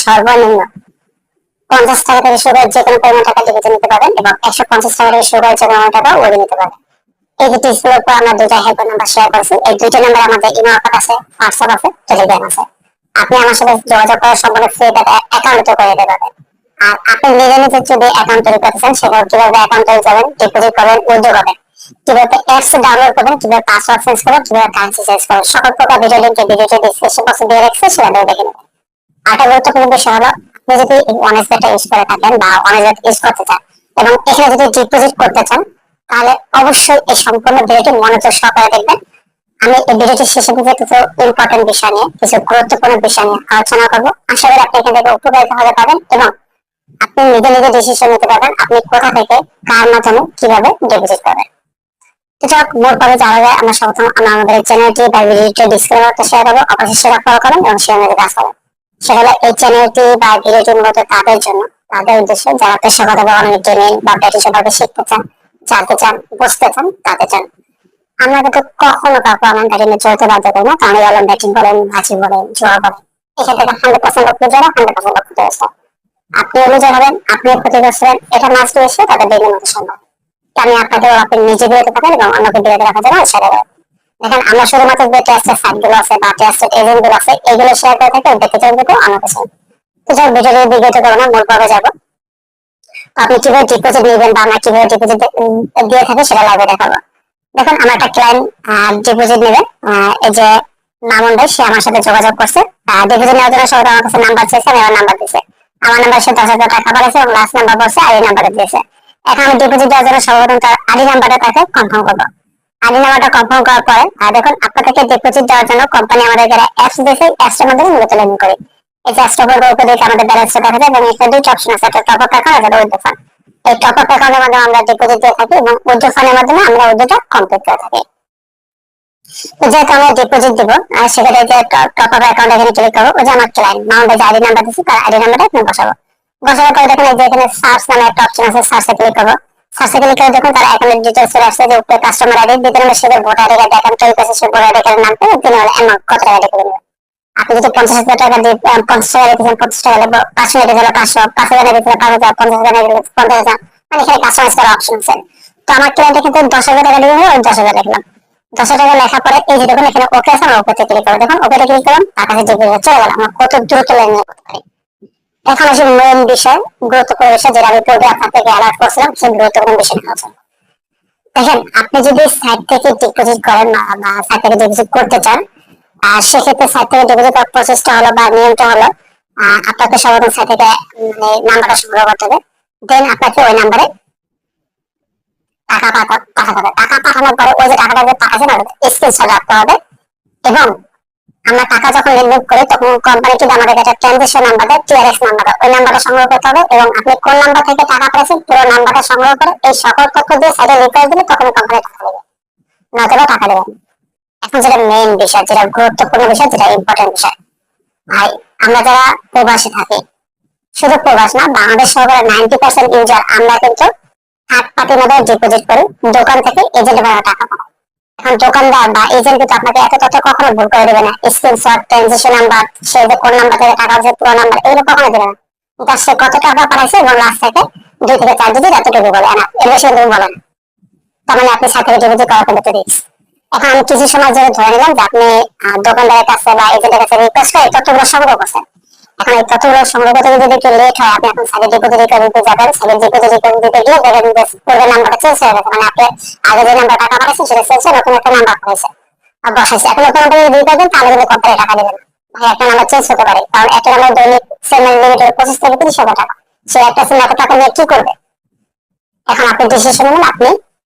সর্বনিম্ন পঞ্চাশ টাকা থেকে টাকা ডিপোজিট নিতে পারবেন এবং একশো পঞ্চাশ টাকা টাকা ওড়ে নিতে পারবেন। এই আমরা দুইটা হেল্প নাম্বার শেয়ার করেছি। এই দুইটা নাম্বার আমাদের ইমেল আছে। আপনি আমার সাথে যোগাযোগ করার সম্পূর্ণ ফ্রি অ্যাকাউন্ট করে দিতে পারবেন। আর আপনি নিজে নিজে যদি অ্যাকাউন্ট তৈরি করতে চান সেটা কীভাবে অ্যাকাউন্ট তৈরি করবেন ডিপোজিট করবেন উইথড্র করবেন, কীভাবে অ্যাপস ডাউনলোড করবেন, কীভাবে পাসওয়ার্ড চেঞ্জ করবেন, কীভাবে কারেন্সি চেঞ্জ করবেন, সকল প্রকার ভিডিও ভিডিওটি ডিসক্রিপশন বক্সে দিয়ে সেটা দেখে নেবেন। গুরুত্বপূর্ণ বিষয় হলো, আপনি যদি ডেটা ইউজ করে থাকেন বা অনেস্ট ইউজ করতে চান, এবং এখানে যদি ডিপোজিট করতে চান, তাহলে অবশ্যই এই সম্পূর্ণ ভিডিওটি মনোযোগ সহকারে দেখবেন। আমি এই ভিডিওটির শেষে দিকে কিছু ইম্পর্টেন্ট বিষয় নিয়ে, কিছু গুরুত্বপূর্ণ বিষয় নিয়ে আলোচনা করব। আশা করি আপনি এখান থেকে উপকারিত হতে পারবেন এবং আপনি নিজে নিজে ডিসিশন নিতে পারবেন আপনি কোথা থেকে, কার মাধ্যমে, কীভাবে ডিপোজিট করবেন। মোট যারা যায় আমরা সর্বপ্রথম আমাদের চ্যানেলটি বা ভিডিওটি শেয়ার করব, অবশ্যই সেটা ফলো করেন এবং কাজ করেন এই চ্যানেলটি বা ভিডিওটি মূলত তাদের জন্য, তাদের উদ্দেশ্যে যারা পেশাগত অনেক বা ব্যাটি সেভাবে শিখতে চান, জানতে চান, বুঝতে চান, তাদের জন্য। আমরা কিন্তু কখনো কাউকে ব্যাটিং এ চলতে বাধ্য করি না। তাহলে অনলাইন ব্যাটিং বলেন ভাজি বলেন জোয়া বলেন এখান থেকে হান্ড্রেড পার্সেন্ট লোক জোড়া হান্ড্রেড পার্সেন্ট লোক ক্ষতিগ্রস্ত। আপনি অনুযায়ী হবেন আপনি ক্ষতিগ্রস্ত হবেন। এটা মাস এসে তাদের বেগের মতো সম্ভব আমি আপনাকে আপনি নিজে বিরত থাকেন এবং অন্যকে বিরত রাখার জন্য সেটা করেন দেখেন, আমরা শুধুমাত্র যে টেস্টের সাইটগুলো আছে বা টেস্টের এজেন্টগুলো আছে, এগুলো শেয়ার করে থাকি, দেখতে চান কিন্তু আমার কাছে। তো যাই ভিডিওটি বিগত করব না, মূল পর্বে যাব। আপনি কীভাবে ডিপোজিট নেবেন বা আমরা কীভাবে ডিপোজিট দিয়ে থাকি সেটা লাইভে দেখাবো। দেখুন, আমার একটা ক্লায়েন্ট ডিপোজিট নেবে। এই যে মামুন সে আমার সাথে যোগাযোগ করছে। ডিপোজিট নেওয়ার জন্য সবাই আমার কাছে নাম্বার চেয়েছে, আমি আমার নাম্বার দিয়েছে। আমার নাম্বার সে দশ হাজার টাকা বাড়াইছে এবং লাস্ট নাম্বার বলছে আইডি নাম্বারটা দিয়েছে। এখন আমি ডিপোজিট দেওয়ার জন্য সর্বপ্রথম তার আইডি নাম্বারটা তাকে কনফার্ম করব। আইডি নাম্বারটা কনফার্ম করার পরে দেখুন, আপনাদেরকে ডিপোজিট দেওয়ার জন্য কোম্পানি আমাদের যারা অ্যাপস দিয়েছে অ্যাপসটার মাধ্যমে মূলত লেনদেন করি। এই অ্যাপসটা উপরে উপরে দেখে আমাদের ব্যালেন্সটা দেখা যায় এবং এখানে দুইটা অপশন আছে, একটা টপ আপ অ্যাকাউন্ট একটা উইথ ফান্ড এই টপ অ্যাকাউন্টের মাধ্যমে আমরা ডিপোজিট দিয়ে থাকি এবং উইথ ফান্ডের মাধ্যমে আমরা উইথটা কমপ্লিট করে থাকি। যেহেতু আমরা ডিপোজিট দিব, আর যে টপ অ্যাকাউন্ট এখানে ক্লিক করব, ওই যে আমার ক্লায়েন্ট মাউন্টের যে আইডি নাম্বার দিচ্ছি তার আইডি নাম্বারটা এখানে বসাবো। দেখেন যে এখানে সার্চ নামে একটা অপশন আছে সার্চে ক্লিক করব। সার্চে ক্লিক করে দেখুন তার অ্যাকাউন্টের ডিটেলস চলে আসছে, যে উপরে কাস্টমার আইডি দ্বিতীয় নম্বর সেটা ভোটার আইডি অ্যাকাউন্ট সেই ভোটার আইডি নাম পেয়ে তিনি হলো অ্যামাউন্ট কত টাকা নেবেন আপনি যদি পঞ্চাশ হাজার টাকা দিয়ে পঞ্চাশ টাকা রেখেছেন টাকা পাঁচশো রেখেছিল পাঁচশো, পাঁচ হাজার রেখেছিল পাঁচ হাজার, পঞ্চাশ হাজার রেখেছিল পঞ্চাশ হাজার। মানে এখানে কাস্টমাইজ করার অপশন আছে। তো আমার ক্লায়েন্ট কিন্তু দশ হাজার টাকা দিয়ে দশ হাজার দশ হাজার টাকা পরে এই যে দেখুন, এখানে ওকে আছে ক্লিক করব দেখুন ক্লিক করলাম, তার কাছে চলে গেলাম কত দ্রুত লেনদেন করতে পারি। এখন আসলে মেন বিষয়, গুরুত্বপূর্ণ বিষয়, যেটা আমি পূর্বে অ্যালার্ট করছিলাম, সেই গুরুত্বপূর্ণ বিষয় দেখেন, আপনি যদি সাইট থেকে ডিপোজিট করেন বা সাইট থেকে ডিপোজিট করতে চান সেক্ষেত্রে সাইট থেকে প্রসেসটা হলো বা নিয়মটা হলো আপনাকে সর্বপ্রথম সাইট থেকে নাম্বারটা সংগ্রহ করতে হবে। দেন আপনাকে ওই নাম্বারে টাকা পাঠাতে হবে। টাকা পাঠানোর পরে ওই যে টাকাটা যে রাখতে হবে। এবং আমরা টাকা যখন লেনদেন করি, তখন কোম্পানি কিন্তু আমাদের কাছে ট্রানজেকশন নাম্বার দেয় টিআরএস নাম্বার ওই নাম্বারটা সংগ্রহ করতে হবে এবং আপনি কোন নাম্বার থেকে টাকা পেয়েছেন পুরো নাম্বারটা সংগ্রহ করে এই সকল তথ্য দিয়ে সাইডে রিকোয়েস্ট দিলে তখন কোম্পানি টাকা দেবে। নতুবা টাকা দেবে এখন যেটা মেইন বিষয়, যেটা গুরুত্বপূর্ণ বিষয়, যেটা ইম্পর্টেন্ট বিষয়, ভাই, আমরা যারা প্রবাসী থাকি, শুধু প্রবাস না, বাংলাদেশ সরকারের নাইনটি পার্সেন্ট ইউজার আমরা কিন্তু থার্ড পার্টির মধ্যে ডিপোজিট করি, দোকান থেকে এজেন্ট ভাড়া টাকা পাঠাই। এখন দোকানদার বা এজেন্ট কিন্তু আপনাকে এত তথ্য কখনো ভুল করে দেবে না। স্ক্রিনশট ট্রানজেকশন নাম্বার সে যে কোন নাম্বার থেকে টাকা আছে পুরো নাম্বার এগুলো কখনো দেবে না। জাস্ট সে কত টাকা পাঠাইছে এবং লাস্ট থেকে দুই থেকে চার ডিজিট এতটুকু বলে, না এর বেশি বলে না। তার মানে আপনি সাথে ডিপোজিট করার কিন্তু রিস্ক এখন কিছু সময় ধরে ধরে যে আপনি দোকানদারের কাছে বা এজেন্টের কাছে রিকোয়েস্ট করে তথ্যগুলো সংগ্রহ করছেন। এখন এই তথ্যগুলো সংগ্রহ করতে যদি একটু লেট হয়, আপনি এখন সাইডে ডিপোজিট দিতে যাবেন সাইডে ডিপোজিট দিতে গিয়ে নাম্বারটা চেঞ্জ হয়ে গেছে। মানে আপনি আগে যে নাম্বার টাকা সেটা চেঞ্জ হয়ে নতুন একটা নাম্বার হয়েছে। আর বসাইছে। এখন নতুন নাম্বার যদি দিতে তাহলে কিন্তু কোম্পানি টাকা দেবে না। ভাই, একটা নাম্বার চেঞ্জ হতে পারে। কারণ একটা নাম্বার দৈনিক সেমেন্ট লিমিটেড পঁচিশ থেকে তিরিশ টাকা। সে একটা সিম এত টাকা নিয়ে কি করবে? এখন আপনি ডিসিশন নেবেন আপনি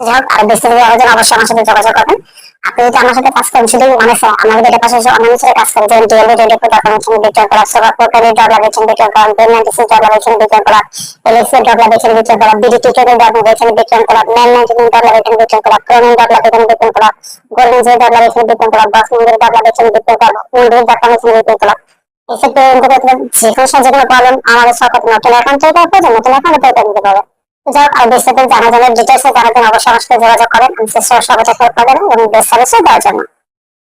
যাই হোক আর বিস্তারিত যোগাযোগ করবেন আপনি যদি মানে আমাদের এটা করা সবার পোর্টালি আমাদের সরকার নতুন অ্যাকাউন্ট তৈরি করা নতুন অ্যাকাউন্ট তৈরি দিতে পারবে যাই আর বিস্তারিত জানা জানার ডিটেলসে জানার জন্য অবশ্যই আমার সাথে যোগাযোগ করেন। আমি চেষ্টা করব সর্বোচ্চ হেল্প এবং বেস্ট সার্ভিসও দেওয়ার জন্য।